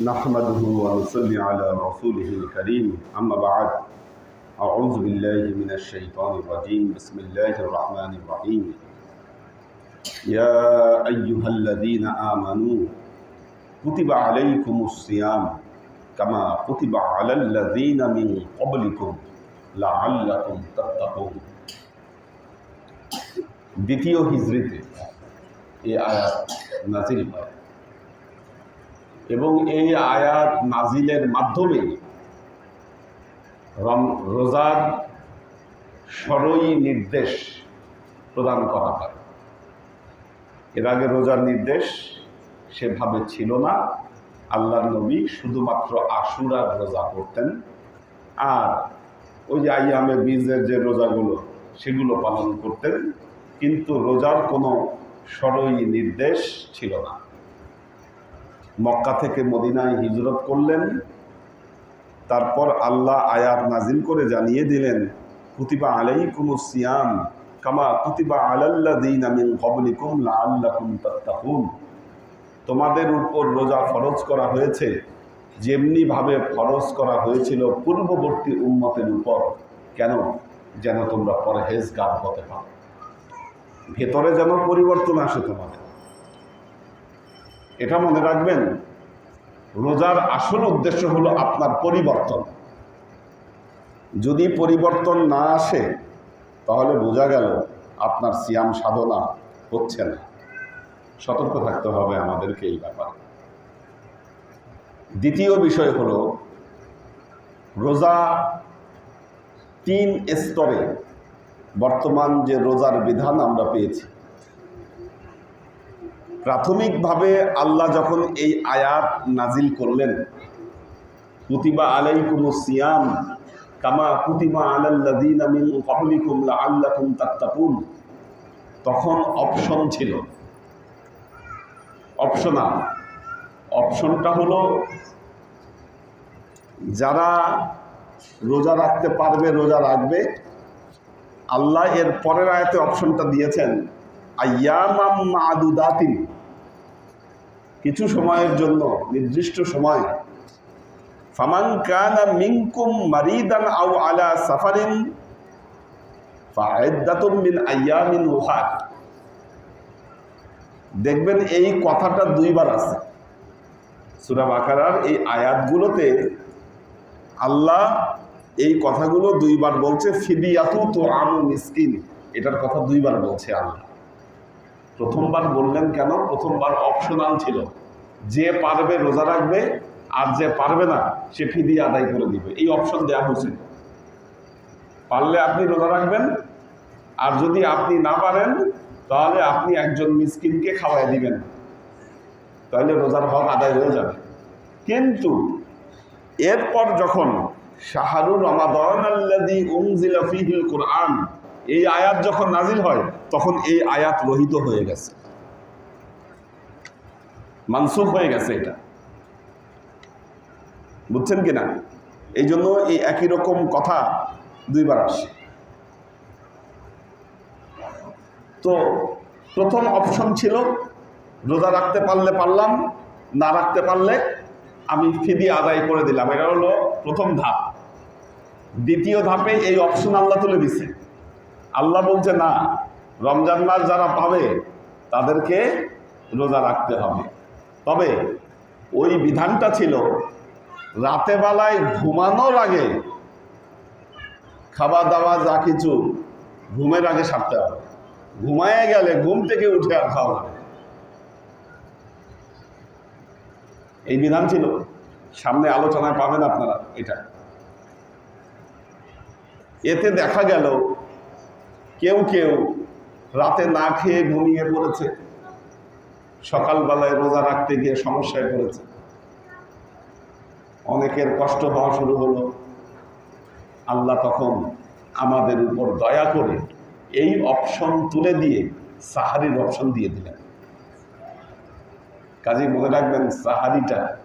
نحمده ونصلي على رسوله الكريم أما بعد أعوذ بالله من الشيطان الرجيم بسم الله الرحمن الرحيم يا أيها الذين آمنوا كتب عليكم الصيام كما كتب على الذين من قبلكم لعلكم تتقون দ্বিতীয় হিজরিতে এই আয়াত নাজিল হয় এবং এই আয়াত নাজিলের মাধ্যমে রোজার সরই নির্দেশ প্রদান করা হয়। এর আগে রোজার নির্দেশ সেভাবে ছিল না। আল্লাহ নবী শুধুমাত্র আশুরার রোজা করতেন আর ওই যে আইয়ামে বীজের যে রোজাগুলো, সেগুলো পালন করতেন। কিন্তু রোজার কোনো সরই নির্দেশ ছিল না। মক্কা থেকে মদিনায় হিজরত করলেন। তারপর আল্লাহ আয়াত নাজিল করে জানিয়ে দিলেন, কুতিবা আলাই কুমু সিয়াম কামা কুতিবা আলাল্লাযীনা মিন ক্বাবলিকুম লাআল্লাকুম তাত্তাকুন। তোমাদের উপর রোজা ফরজ করা হয়েছে যেমনি ভাবে ফরজ করা হয়েছিল পূর্ববর্তী উম্মতের উপর। কেন? যেন তোমরা পরহেজগার হতে পারো। ভেতরে যেন পরিবর্তন আসে তোমাদের। এটা মনে রাখবেন, রোজার আসল উদ্দেশ্য হলো আপনার পরিবর্তন। যদি পরিবর্তন না আসে, তাহলে বোঝা গেল আপনার সিয়াম সাধনা হচ্ছে না। সতর্ক থাকতে হবে আমাদেরকে এই ব্যাপারে। দ্বিতীয় বিষয় হলো, রোজা তিন স্তরে বর্তমান যে রোজার বিধান আমরা পেয়েছি প্রাথমিকভাবে আল্লাহ যখন এই আয়াত নাজিল করলেন, কুতিবা আলাইকুম সিয়াম কামা কুতিবা আলাল্লাযীনা মিন ক্বাবলিকুম লাআল্লাকুম তাত্তাকুন। তখন অপশন ছিল। অপশনাল অপশনটা হলো, যারা রোজা রাখতে পারবে, রোজা রাখবে, আল্লাহ এর পরের আয়াতে অপশনটা দিয়েছেন, আয়ামাম মাদুদাতিন। কিছু সময়ের জন্য, নির্দিষ্ট সময়। ফামান কানা মিনকুম মারিদান আও আলা সাফারিন ফাইদ্দাতুম মিন উখার দেখবেন এই কথাটা দুইবার আছে। সূরা বাকারার এই আয়াতগুলোতে আল্লাহ এই কথাগুলো দুইবার বলছে, ফিদিয়াতু তো আমু মিসকিন। এটার কথা দুইবার বলছে আল্লাহ। প্রথমবার বললেন কেন? প্রথমবার অপশনাল ছিল। যে পারবে রোজা রাখবে, আর যে পারবে না, সে ফিদি আদায় করে দিবে। এই অপশন দেওয়া হয়েছে। পারলে আপনি রোজা রাখবেন, আর যদি আপনি না পারেন, তাহলে আপনি একজন মিসকিনকে খাওয়াই দিবেন। তাহলে রোজার হক আদায় হয়ে যাবে। কিন্তু এরপর যখন শাহরুর রমাদান উনজিলা ফীহিল কুরআন এই আয়াত যখন নাজিল হয়, তখন এই আয়াত রহিত হয়ে গেছে। মানসুখ হয়ে গেছে এটা। বুঝছেন কিনা? এই জন্য এই একই রকম কথা দুইবার আসে। তো প্রথম অপশন ছিল, রোজা রাখতে পারলে পারলাম, না রাখতে পারলে আমি ফিদি আদায় করে দিলাম। এটা হলো প্রথম ধাপ। দ্বিতীয় ধাপে এই অপশন আল্লাহ তুলে দিছে আল্লাহ বলছে, না, রমজান মাস যারা পাবে, তাদেরকে রোজা রাখতে হবে। তবে ওই বিধানটা ছিল, রাতে বেলায় ঘুমানোর আগে খাওয়া দাওয়া যা কিছু ঘুমের আগে সারতে হবে। ঘুমায় গেলে ঘুম থেকে উঠে আর খাওয়া এই বিধান ছিল। সামনে আলোচনায় পাবেন আপনারা এটা। এতে দেখা গেল কেউ কেউ রাতে না খেয়ে ঘুমিয়ে পড়েছে। সকালবেলায় রোজা রাখতে গিয়ে সমস্যায় পড়েছে। অনেকের কষ্ট হওয়া শুরু হলো। আল্লাহ তখন আমাদের উপর দয়া করে এই অপশন তুলে দিয়ে সাহারির অপশন দিয়ে দিলেন। কাজে মনে রাখবেন, সাহারিটা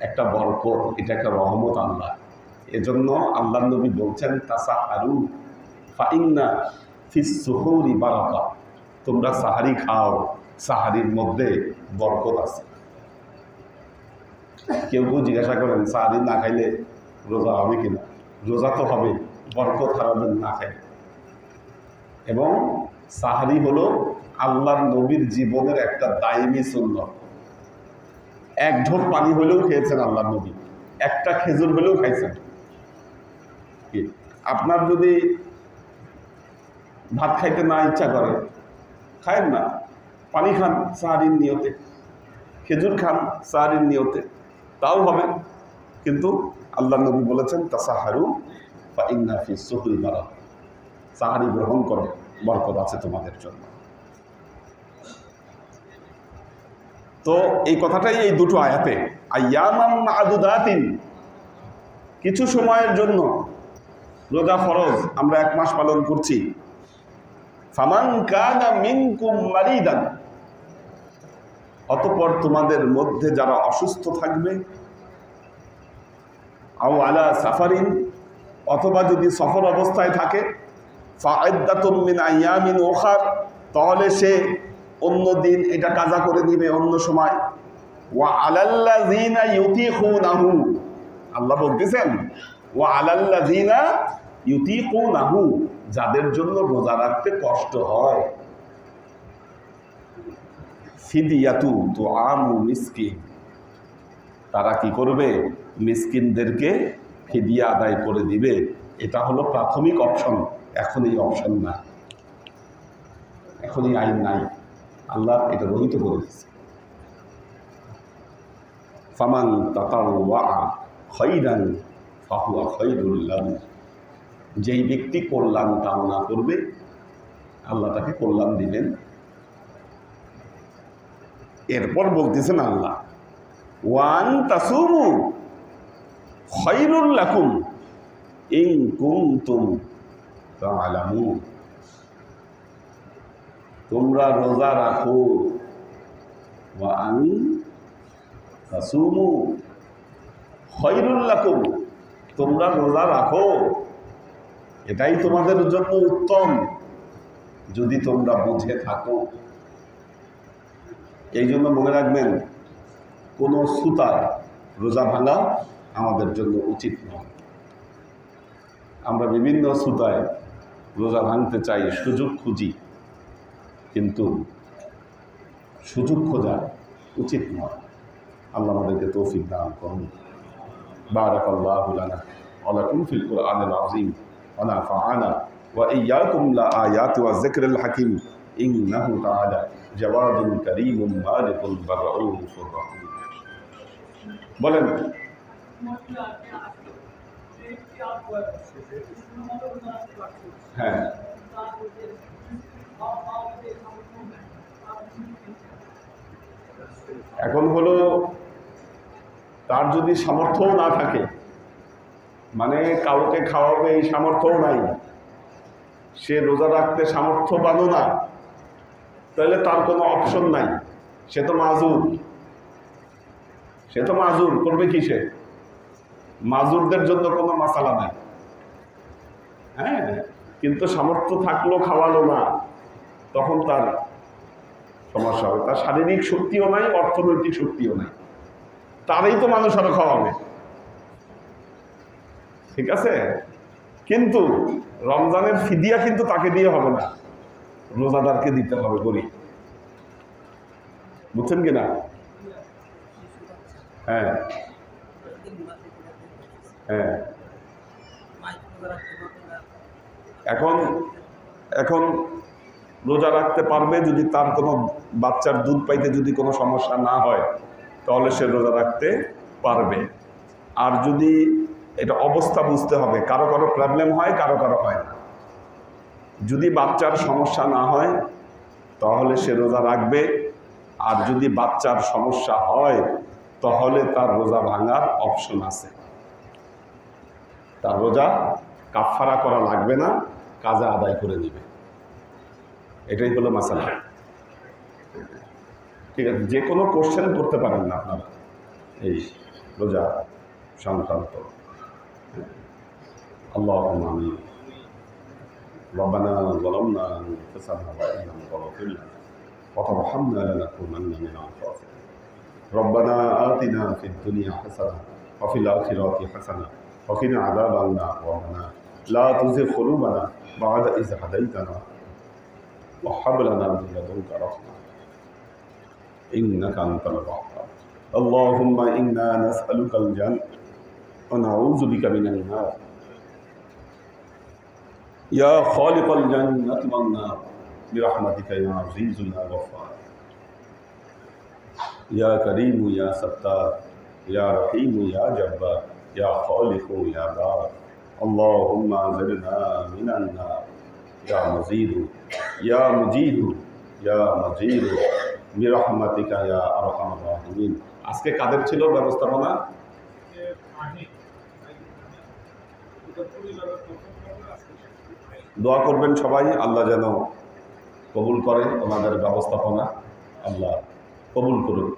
একটা বরকত, এটা একটা রহমত আল্লাহ। এজন্য আল্লাহ নবী বলছেন তাসা হারু ফাইন্না ফিস সুহৌরি বারাকা। তোমরা সাহারি খাও, সাহারির মধ্যে বরকত আছে। কেউ কেউ জিজ্ঞাসা করেন সারাদিন না খাইলে রোজা হবে কিনা? রোজা তো হবে, বরকত হারাবেন না খাইলে। এবং সাহারি হলো আল্লাহর নবীর জীবনের একটা দায়মি সুন্নত। এক ঢোক পানি হলেও খেয়েছেন আল্লাহ নবী, একটা খেজুর হলেও খাইছেন। আপনার যদি ভাত খাইতে না ইচ্ছা করে। খায়েন না। পানি খান সাহারির নিয়তে। খেজুর খান সাহারির নিয়তে। তাও হবে। কিন্তু আল্লাহ নবী বলেছেন, তাসাহারু বা ইন্নাফি সুহুল মারা সাহারি গ্রহণ করো। বরকত আছে তোমাদের জন্য। তো এই কথাটাই এই দুটো আয়াতে। আদুদাতিন কিছু সময়ের জন্য রোজা ফরজ আমরা এক মাস পালন করছি। ফামান কানা মিনকুম মারিদান। অতপর তোমাদের মধ্যে যারা অসুস্থ থাকবে, আও আলা সাফারিন, অথবা যদি সফর অবস্থায় থাকে মিন ওখার, তাহলে সে অন্য দিন এটা কাজা করে দিবে অন্য সময়। ওয়া আলাল্লাযিনা ইউতিকুনাহু। আল্লাহ বলতেছেন, ওয়া আলাল্লাযিনা ইউতিকুনাহু। যাদের জন্য রোজা রাখতে কষ্ট হয়। ফিদিয়াতু তুআমু মিসকিন। তারা কি করবে? মিসকিনদেরকে ফিদিয়া আদায় করে দিবে। এটা হলো প্রাথমিক অপশন। এখন এই অপশন না। এখন এই আইন নাই। আল্লাহ এটা রহিত করে দিচ্ছে ফামান তাতাওয়া খৈরান ফাহুয়া খৈরুল্লাহ যেই ব্যক্তি কল্যাণ কামনা করবে, আল্লাহ তাকে কল্যাণ দিবেন। এরপর বলতেছেন আল্লাহ, ওয়ান তাসুমু খৈরুল লাকুম ইন কুনতুম তাআলামুন। তোমরা রোজা রাখো। ওয়ান তাসুমু খৈরুল লাকুম, তোমরা রোজা রাখো। এটাই তোমাদের জন্য উত্তম। যদি তোমরা বুঝে থাকো। এই জন্য মনে রাখবেন, কোনো সুতার রোজা ভাঙা আমাদের জন্য উচিত নয়। আমরা বিভিন্ন সুতায় রোজা ভাঙতে চাই, সুযোগ খুঁজি। কিন্তু সুযোগ খোঁজা উচিত নয়। আল্লাহ আমাদেরকে তৌফিক দান করুন। বারাকাল্লাহুলানা আলাকুম ফিল কোরআন আজিম ونفعنا وإياكم لآيات والذكر الحكيم إنه تعالى جواد كريم مالك برؤوف رحيم বলেন হ্যাঁ এখন হলো তার যদি সামর্থ্যও না থাকে মানে কাউকে খাওয়াবে এই সামর্থ্যও নাই। সে রোজা রাখতে সামর্থ্য সামর্থ্যবানও না। তাহলে তার কোনো অপশন নাই। সে তো মাজুর। সে তো মাজুর, করবে কি সে মাজুরদের জন্য কোনো মাসালা নাই। হ্যাঁ কিন্তু সামর্থ্য থাকল, খাওয়ালো না, তখন তার সমস্যা হবে। তার শারীরিক শক্তিও নাই, অর্থনৈতিক শক্তিও নাই। তারই তো মানুষ আরও খাওয়াবে। ঠিক আছে? কিন্তু রমজানের ফিদিয়া কিন্তু তাকে দিয়ে হবে না। রোজাদারকে দিতে হবে করি বুঝছেন কিনা? হ্যাঁ। হ্যাঁ। এখন এখন রোজা রাখতে পারবে যদি তার কোনো বাচ্চার দুধ পাইতে যদি কোনো সমস্যা না হয়, তাহলে সে রোজা রাখতে পারবে। আর যদি এটা অবস্থা বুঝতে হবে। কারও কারও প্রবলেম হয়, কারও কারও হয় না। যদি বাচ্চার সমস্যা না হয়, তাহলে সে রোজা রাখবে। আর যদি বাচ্চার সমস্যা হয়, তাহলে তার রোজা ভাঙার অপশন আছে। তার রোজা কাফারা করা লাগবে না, কাজে আদায় করে নেবে। এটাই হলো মাসালা। ঠিক আছে, যে কোনো কোশ্চেন করতে পারেন না আপনারা। এই রোজা সংক্রান্ত। اللهم آمين. ربنا ظلمنا أنفسنا وإن لم تغفر لنا وترحمنا لنكونن من الخاسرين. ربنا آتنا في الدنيا حسنة وفي الآخرة حسنة وقنا عذاب النار. ربنا لا تزغ قلوبنا بعد إذ هديتنا وهب لنا من لدنك رحمة إنك أنت الوهاب. اللهم إنا نسألك الجنة ونعوذ بك من النار يا خالق الجنة والنار برحمتك يا عزيز يا غفار يا كريم يا ستار يا رحيم يا جبار يا خالق يا بار اللهم زدنا من النار يا مزيد يا مجيد يا مجيد برحمتك يا أرحم الراحمين আজকে কাদের ছিল ব্যবস্থাপনা দোয়া করবেন সবাই আল্লাহ যেন কবুল করে ওনাদের ব্যবস্থাপনা আল্লাহ কবুল করুন